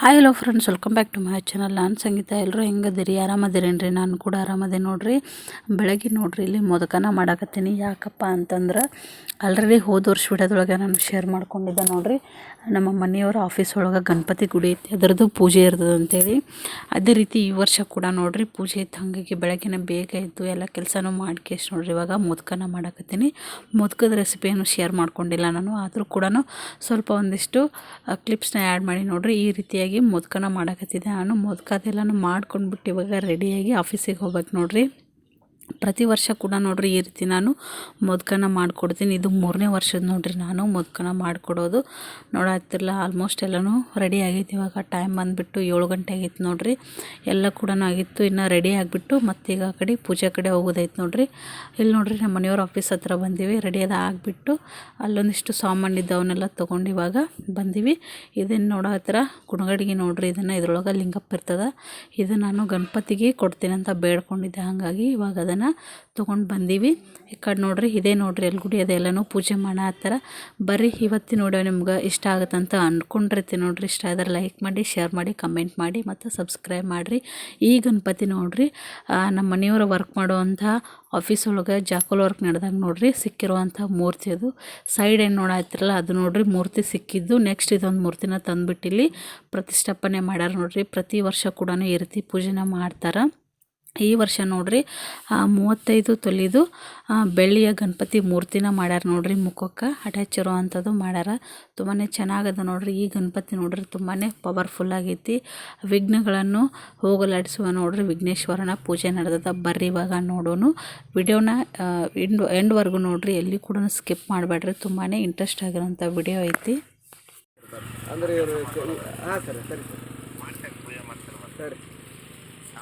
Hi hello friends welcome back to my channel ನಾನು ಸಂಗೀತ. ಎಲ್ಲರೂ ಹೆಂಗದಿರಿ? ಆರಾಮದಿರೇನ್ರಿ? ನಾನು ಕೂಡ ಆರಾಮದೆ ನೋಡ್ರಿ? ಬೆಳಗ್ಗೆ ನೋಡ್ರಿ, ಇಲ್ಲಿ ಮೋದಕನ ಮಾಡಾಕತ್ತೀನಿ. ಯಾಕಪ್ಪ ಅಂತಂದ್ರೆ ಆಲ್ರೆಡಿ ಹೋದ ವರ್ಷ ವಿಡಿಯೋದೊಳಗೆ ನಾನು ಶೇರ್ ಮಾಡ್ಕೊಂಡಿದ್ದೆ ನೋಡ್ರಿ. ನಮ್ಮ ಮನೆಯವರ ಆಫೀಸ್ ಒಳಗೆ ಗಣಪತಿ ಗುಡಿ ಐತಿ. ಅದರದ್ದು ಪೂಜೆ ಇರ್ತದೆ ಅಂತೇಳಿ. ಅದೇ ರೀತಿ ಈ ವರ್ಷ ಕೂಡ ನೋಡ್ರಿ, ಪೂಜೆ ಇತ್ತು. ಹಾಗಾಗಿ ಬೆಳಗ್ಗೆನೇ ಬೇಗ ಇದ್ದು ಎಲ್ಲ ಕೆಲಸನೂ ಮಾಡ್ಕೇಶ್ ನೋಡ್ರಿ, ಇವಾಗ ಮೋದಕನ ಮಾಡಾಕತ್ತೀನಿ. ಮೋದಕದ ರೆಸಿಪಿಯನ್ನು ಶೇರ್ ಮಾಡ್ಕೊಂಡಿಲ್ಲ ನಾನು. ಆದರೂ ಕೂಡ ಸ್ವಲ್ಪ ಒಂದಿಷ್ಟು ಕ್ಲಿಪ್ಸ್ನ ಆ್ಯಡ್ ಮಾಡಿ ನೋಡ್ರಿ. ಈ ರೀತಿಯಾಗಿ ಮೊದಕನ ಮಾಡಕತ್ತಿದ್ದೆ. ನಾನು ಮೋದಕ ಅದೆಲ್ಲನೂ ಮಾಡ್ಕೊಂಡ್ಬಿಟ್ಟು ಇವಾಗ ರೆಡಿಯಾಗಿ ಆಫೀಸಿಗೆ ಹೋಗ್ಬೇಕು ನೋಡ್ರಿ. ಪ್ರತಿ ವರ್ಷ ಕೂಡ ನೋಡ್ರಿ ಈ ರೀತಿ ನಾನು ಮೊದಕನ ಮಾಡಿಕೊಡ್ತೀನಿ. ಇದು ಮೂರನೇ ವರ್ಷದ ನೋಡ್ರಿ ನಾನು ಮೊದಕನ ಮಾಡಿಕೊಡೋದು. ನೋಡತ್ತಿರಲ್ಲ ಆಲ್ಮೋಸ್ಟ್ ಎಲ್ಲನೂ ರೆಡಿ ಆಗೈತೆ ಇವಾಗ. ಟೈಮ್ ಬಂದುಬಿಟ್ಟು ಏಳು ಗಂಟೆ ಆಗಿತ್ತು ನೋಡ್ರಿ. ಎಲ್ಲ ಕೂಡ ಆಗಿತ್ತು, ಇನ್ನು ರೆಡಿ ಆಗಿಬಿಟ್ಟು ಮತ್ತೀಗ ಆ ಕಡೆ ಪೂಜೆ ಕಡೆ ಹೋಗೋದೈತೆ ನೋಡ್ರಿ. ಇಲ್ಲಿ ನೋಡ್ರಿ ನಮ್ಮ ಮನೆಯವ್ರ ಆಫೀಸ್ ಹತ್ರ ಬಂದೀವಿ. ರೆಡಿ ಅದ ಆಗಿಬಿಟ್ಟು ಅಲ್ಲೊಂದಿಷ್ಟು ಸಾಮಾನು ಇದ್ದವನ್ನೆಲ್ಲ ತೊಗೊಂಡು ಇವಾಗ ಬಂದೀವಿ. ಇದನ್ನು ನೋಡೋ ಹತ್ರ ಕುಣಗಡಿಗೆ ನೋಡ್ರಿ, ಇದನ್ನು ಇದ್ರೊಳಗೆ ಲಿಂಗಪ್ಪ ಇರ್ತದೆ. ಇದು ನಾನು ಗಣಪತಿಗೆ ಕೊಡ್ತೀನಿ ಅಂತ ಬೇಡ್ಕೊಂಡಿದ್ದೆ. ಹಾಗಾಗಿ ಇವಾಗ ಅದನ್ನು ತೊಗೊಂಡು ಬಂದೀವಿ. ಈ ಕಡೆ ನೋಡ್ರಿ, ಇದೇ ನೋಡ್ರಿ ಎಲ್ಲಿ ಗುಡಿ ಅದೆಲ್ಲನೂ ಪೂಜೆ ಮಾಡೋ ಥರ. ಬರ್ರಿ ಇವತ್ತಿನ ನೋಡೋ ನಿಮ್ಗೆ ಇಷ್ಟ ಆಗುತ್ತಂತ ಅಂದ್ಕೊಂಡಿರ್ತೀನಿ ನೋಡ್ರಿ. ಇಷ್ಟ ಆದರೆ ಲೈಕ್ ಮಾಡಿ ಶೇರ್ ಮಾಡಿ ಕಮೆಂಟ್ ಮಾಡಿ ಮತ್ತು ಸಬ್ಸ್ಕ್ರೈಬ್ ಮಾಡಿರಿ. ಈ ಗಣಪತಿ ನೋಡ್ರಿ ನಮ್ಮ ಮನೆಯವರು ವರ್ಕ್ ಮಾಡುವಂಥ ಆಫೀಸ್ ಒಳಗೆ ಜಾಕೋಲ್ ವರ್ಕ್ ನಡೆದಾಗ ನೋಡ್ರಿ, ಸಿಕ್ಕಿರುವಂಥ ಮೂರ್ತಿ ಅದು. ಸೈಡ್ ಏನು ನೋಡಾಯ್ತಿರಲ್ಲ ಅದು ನೋಡ್ರಿ ಮೂರ್ತಿ ಸಿಕ್ಕಿದ್ದು. ನೆಕ್ಸ್ಟ್ ಇದೊಂದು ಮೂರ್ತಿನ ತಂದುಬಿಟ್ಟಿಲ್ಲಿ ಪ್ರತಿಷ್ಠಾಪನೆ ಮಾಡ್ಯಾರ ನೋಡ್ರಿ. ಪ್ರತಿ ವರ್ಷ ಕೂಡ ಈ ರೀತಿ ಪೂಜೆನ ಮಾಡ್ತಾರೆ. ಈ ವರ್ಷ ನೋಡ್ರಿ ಮೂವತ್ತೈದು ತೊಲಿದು ಬೆಳ್ಳಿಯ ಗಣಪತಿ ಮೂರ್ತಿನ ಮಾಡ್ಯಾರ ನೋಡ್ರಿ ಮುಖಕ್ಕೆ. ಅಟ್ಯಾಚ್ ಇರೋವಂಥದ್ದು ಮಾಡ್ಯಾರ. ತುಂಬಾ ಚೆನ್ನಾಗದ ನೋಡ್ರಿ ಈ ಗಣಪತಿ ನೋಡ್ರಿ ತುಂಬಾ ಪವರ್ಫುಲ್ ಆಗೈತಿ. ವಿಘ್ನಗಳನ್ನು ಹೋಗಲಾಡಿಸುವ ನೋಡ್ರಿ ವಿಘ್ನೇಶ್ವರನ ಪೂಜೆ ನಡೆದದ ಬರ್ರಿ ಇವಾಗ ನೋಡೋನು. ವಿಡಿಯೋನ ಎಂಡ್ ಎಂಡ್ವರೆಗೂ ನೋಡ್ರಿ, ಎಲ್ಲಿ ಕೂಡ ಸ್ಕಿಪ್ ಮಾಡಬೇಡ್ರಿ ತುಂಬಾ ಇಂಟ್ರೆಸ್ಟ್ ಆಗಿರೋಂಥ ವಿಡಿಯೋ ಐತಿ.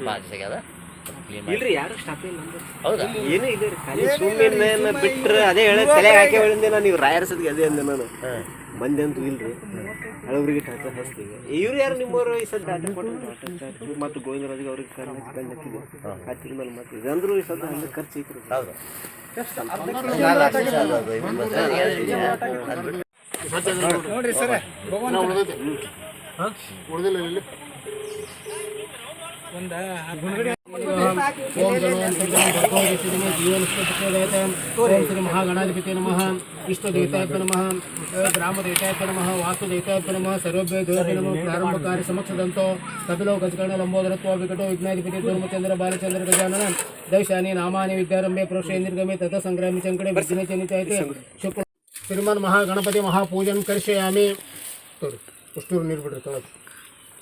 ಭಾಳ ಆಗ್ಯದ ಇಲ್ರಿ ಯಾರು ಸ್ಟಾಪ್ ಇಲ್ಲ ಅಂದ್ರೆ. ಹೌದಾ? ಏನೂ ಇಲ್ಲ ರೀ ಖಾಲಿ ಸುಮ್ಮನೆ ಬಿಟ್ರೆ ಅದೇ ಹೇಳ ತಲೆಗೆ ಹಾಕಿ ಹೇಳಿದ್ದೆ ನಾನು ನೀವು ರಾಯರ್ಸದ್ಗೆ ಅದೇ ಅಂದೆ ನಾನು. ಮಂದಿ ಅಂತೂ ಇಲ್ರಿ. ಹಳಬ್ರಿಗೆ ಟಾಟಾ ಹಚ್ತೀವಿ. ಇವ್ರು ಯಾರು ನಿಮ್ಮವರು ಈ ಸದ್ ಟಾಟಾ ಗೋವಿಂದ ಮತ್ತು ಗೋವಿಂದರಾಜ್ಗೆ ಅವ್ರಿಗೆ ಕಣ್ಣು ಕಂಡು ಹಾಕಿದ್ವಿ. ಮೇಲೆ ಮತ್ತೆ ಇದಂದ್ರೂ ಈ ಸದ್ದ ಹಂಗೆ ಖರ್ಚು ಐತ್ರಿ. ಹೌದು. ನಾಲ್ಕು ಲಕ್ಷ ಉಳಿದಿಲ್ಲ ಅದು ओम नम इष्ट नम ग्रामदेवता नम वास्तु नम सर्वे नम प्रारंभ कार्य समक्ष कपिलो गजकर्ण विकटो विघ्नाधिपति धर्मचंद्र बालचंद्र गजानन दैशानी नामानि विद्यारंभे प्रोषेन्द्रगमे तथा संग्रामी चंकड़े विघ्न चनितायते शुक्र श्रीमन महागणपति महापूजन कर्शयामि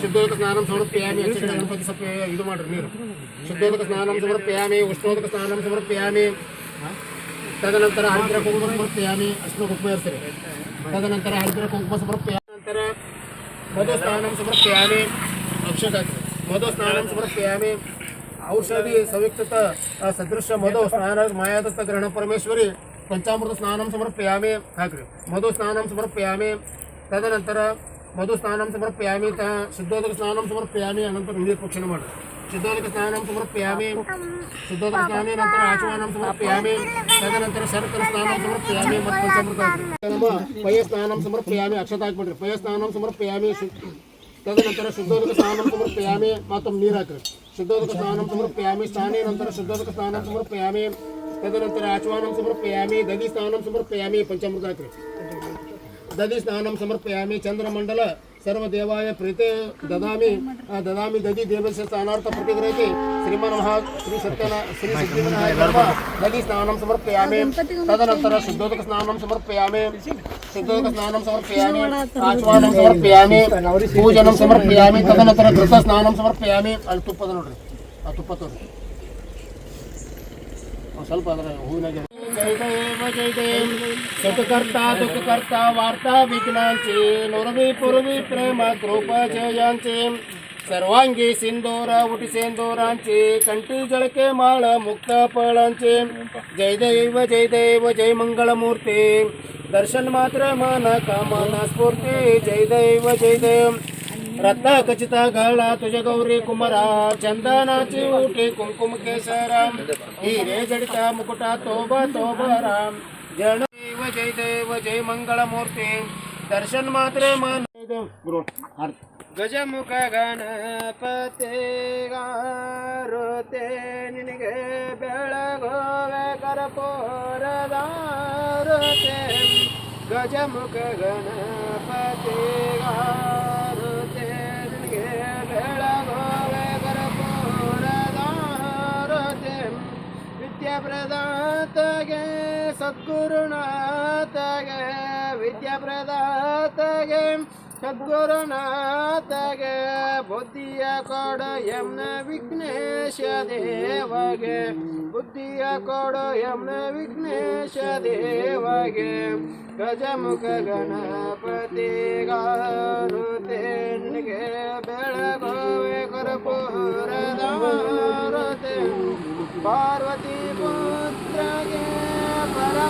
ಶುದ್ಧೋದಕ ಸ್ನಾನಂ ಸಮರ್ಪಯಾಮಿ ಗಣಪತಿ ಸ್ವಲ್ಪ ಇದು ಮಾಡ್ರಿ ನೀರು. ಶುದ್ಧೋದಕ ಸ್ನಾನಂ ಸಮರ್ಪಯಾಮಿ ಉಷ್ಣೋದಕ ಸ್ನಾನಂ ಸಮರ್ಪಯಾಮಿ ತದನಂತರ ಹರಿದ್ರ ಕುಂಕುಮ ಸಮರ್ಪಯಾಮಿ ಅಷ್ಟು ಕುಂಕುಮ ಇರ್ತಾರೆ. ತದನಂತರ ಹರಿದ್ರ ಕುಂಕುಮ ಸಮರ್ಪಯಾಮಿ ನಂತರ ಮಧು ಸ್ನಾನಂ ಸಮರ್ಪಯಾಮಿ ಅಕ್ಷತ ಮಧು ಸ್ನಾನಂ ಸಮರ್ಪಯಾಮಿ ಔಷಧಿ ಸಂಯುಕ್ತ ಸದೃಶ ಮಧು ಸ್ನಾನ, ಮಾಯಾದತ್ತ ಗ್ರಹಣ ಪರಮೇಶ್ವರಿ, ಪಂಚಾಮೃತ ಸ್ನಾನಂ ಸಮರ್ಪಯಾಮಿ ಹಾಕ್ರಿ. ಮಧು ಸ್ನಾನಂ ಸಮರ್ಪಯಾಮಿ ತದನಂತರ मधुस्नानं स्नान सिद्धोदकस्नानं समर्पयामि स्नान निर्पक्षणं सिद्धोदकस्नानं समर्पयामि सिद्धोदकस्नाने अनन्तरं आचमनं समर्पयामि तदनन्तरं शर्करस्नानं स्नान मत्तं समर्पयामि पयस्नानं समर्पयामि अक्षताक्बिट्रि पयस्नानं समर्पयामि तदनन्तरं शुद्धोदकस्नानं स्नान मातं नीराक्रि शुद्धोदकस्नानं समर्पयामि स्नानेनन्तरं शुद्धोदकस्नानं समर्पयामि तदनन्तरं आचमनं समर्पयामि दधिस्नानं समर्पयामि पञ्चामृताक्रि दधि स्नान समर्पयाम चंद्रमंडल सर्वदेवाय प्रीते ददा ददा दधि देवस्य स्थानार्थप्रतिग्रहति श्रीमनः श्रीसत्यना श्रीसिद्धिमनः दधिस्नानं समर्पयामि। तदनन्तरं शुद्धोदकस्नानं समर्पयामि। शुद्धोदकस्नानं समर्पयाम। पूजन समर्पयाम। तदन घृत तदनन्तरं समर्पयाम। अल तुप्पद नोड्रि। तुप्पतोड्रि ಸ್ವಲ್ಪ ಅದರ ಹೂವಿನಾಗೆ ಜಯ ದೇವ ಜಯ ದೇವ್ ಸುಖಕರ್ತ ದುಃಖಕರ್ತ ವಾರ್ತಾ ವಿಘ್ನಾಂಚಿ ನುರವಿ ಪುರವಿ ಪ್ರೇಮ ಕೃಪ ಜಯಾಂಚಿ ಸರ್ವಾಂಗಿ ಸಿಂಧೂರ ಉಟಿ ಸಿಂಧೂರಾಂಚಿ ಕಂಠಿ ಜಳಕೆ ಮಾಳ ಮುಕ್ತ ಫಳಾಂಚಿ ಜಯ ದೇವ ಜಯ ದೇವ ಜಯ ಮಂಗಳಮೂರ್ತಿ ದರ್ಶನ್ ಮಾತ್ರ ಮನ ಕಾಮನ ಸ್ಫೂರ್ತಿ ಜಯ ದೇವ ಜಯ ದೇವ್ रत्न खचित गळा तुझ्या गौरी कुमारा चंदनाची उठी कुंकुम केसर हिरे जडिता मुकुटा तोब तोब राम जण देव जय देव जय मंगळ मूर्ती दर्शन मात्रे मन ಗಜಮುಖ ಗಣಪತಿ ಗಾರುತೆ ನಿನಗೆ ಬೆಳಗೋವೆ ಕರಪೋರದಾರುತೆ ಗಜಮುಖ ಗಣಪತಿ ಗಾರುತೆ ವಿದ್ಯಾಪ್ರದಾತಗೆ ಸದ್ಗುರುನಾಥಗೆ ವಿದ್ಯಾಪ್ರದಾತಗೆ ಸದ್ಗುರುನಾಥಗೆ ಬುದ್ಧಿಯ ಕೊಡು ಯಮ್ನ ವಿಘ್ನೇಶ ದೇವಗೆ ಬುದ್ಧಿಯ ಕೊಡು ಯಮ್ನ ವಿಘ್ನೇಶ ದೇವಗೆ ಗಜಮುಖ ಗಣಪತಿ ಗಾರುತೆ ನಿನಗೆ ಬೆಳಗೋವೆ ಕರಪುರದಾರುತೆ ಪಾರ್ವತಿ ಪುತ್ರಗೆ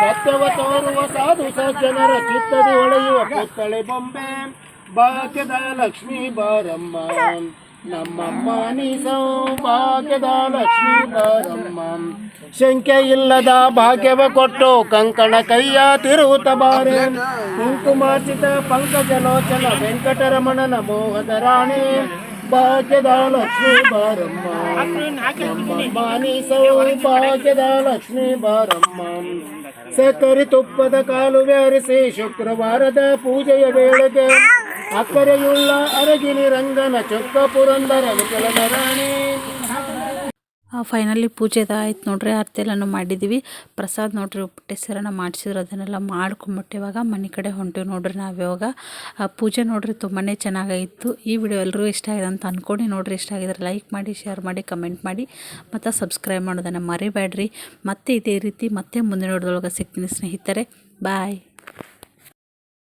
ಸತ್ಯವ ತೋರುವ ಸಾಧು ಸಜ್ಜನರ ಚಿತ್ತದಿ ಹೊಳೆಯುವ ಪುತ್ತಳೆ ಬೊಂಬೆ. ಭಾಗ್ಯದ ಲಕ್ಷ್ಮೀ ಬಾರಮ್ಮ. ನಮ್ಮಮ್ಮ ನೀ ಸೌಭಾಗ್ಯದ ಲಕ್ಷ್ಮೀ ಬಾರಮ್ಮ. ಶಂಕೆ ಇಲ್ಲದ ಭಾಗ್ಯವ ಕೊಟ್ಟು ಕಂಕಣ ಕೈಯ ತಿರುತ ಬಾರೆ. ಕುಂಕುಮಾರ್ಚಿತ ಪಂಕಜಲೋಚನ ವೆಂಕಟರಮಣನ ಮೋಹದ ರಾಣಿ. ಭಾಗ್ಯದ ಲಕ್ಷ್ಮೀ ಬಾರಮ್ಮ. ನಮ್ಮಮ್ಮ ನೀ ಸೌಭಾಗ್ಯದ ಲಕ್ಷ್ಮೀ ಬಾರಮ್ಮ. ಸಕ್ಕರೆ ತುಪ್ಪದ ಕಾಲು ಅರಸಿ ಶುಕ್ರವಾರದ ಪೂಜೆಯ ವೇಳೆಗೆ ಅಕ್ಕರೆಯುಳ್ಳ ಅರಗಿನಿ ರಂಗನ ಚೊಕ್ಕ ಪುರಂದರ ರಾಣಿ ಫೈನಲಿ ಪೂಜೆದ ಆಯ್ತು ನೋಡ್ರಿ, ಆರತಿ ಎಲ್ಲನೂ ಮಾಡಿದ್ದೀವಿ ಪ್ರಸಾದ ನೋಡ್ರಿ, ಉಪ್ಪಿಟ್ಟು ಮಾಡಿಸಿದ್ರು, ಅದನ್ನೆಲ್ಲ ಮಾಡ್ಕೊಂಬಿಟ್ಟು ಇವಾಗ ಮನೆ ಕಡೆ ಹೊಂಟಿವಿ ನೋಡ್ರಿ ನಾವು ಇವಾಗ. ಪೂಜೆ ನೋಡ್ರಿ ತುಂಬಾ ಚೆನ್ನಾಗಾಯಿತು ಈ ವಿಡಿಯೋ ಎಲ್ಲರೂ ಇಷ್ಟ ಆಗಿದೆ ಅಂತ ಅಂದ್ಕೊಂಡು ನೋಡ್ರಿ, ಇಷ್ಟ ಆಗಿದ್ರೆ ಲೈಕ್ ಮಾಡಿ ಶೇರ್ ಮಾಡಿ ಕಮೆಂಟ್ ಮಾಡಿ, ಮತ್ತು ಸಬ್ಸ್ಕ್ರೈಬ್ ಮಾಡೋದನ್ನು ಮರಿಬೇಡ್ರಿ. ಮತ್ತೆ ಇದೇ ರೀತಿ ಮತ್ತೆ ಮುಂದಿನ ನೋಡಿದೊಳಗೆ ಸಿಗ್ತೀನಿ ಸ್ನೇಹಿತರೆ. ಬಾಯ್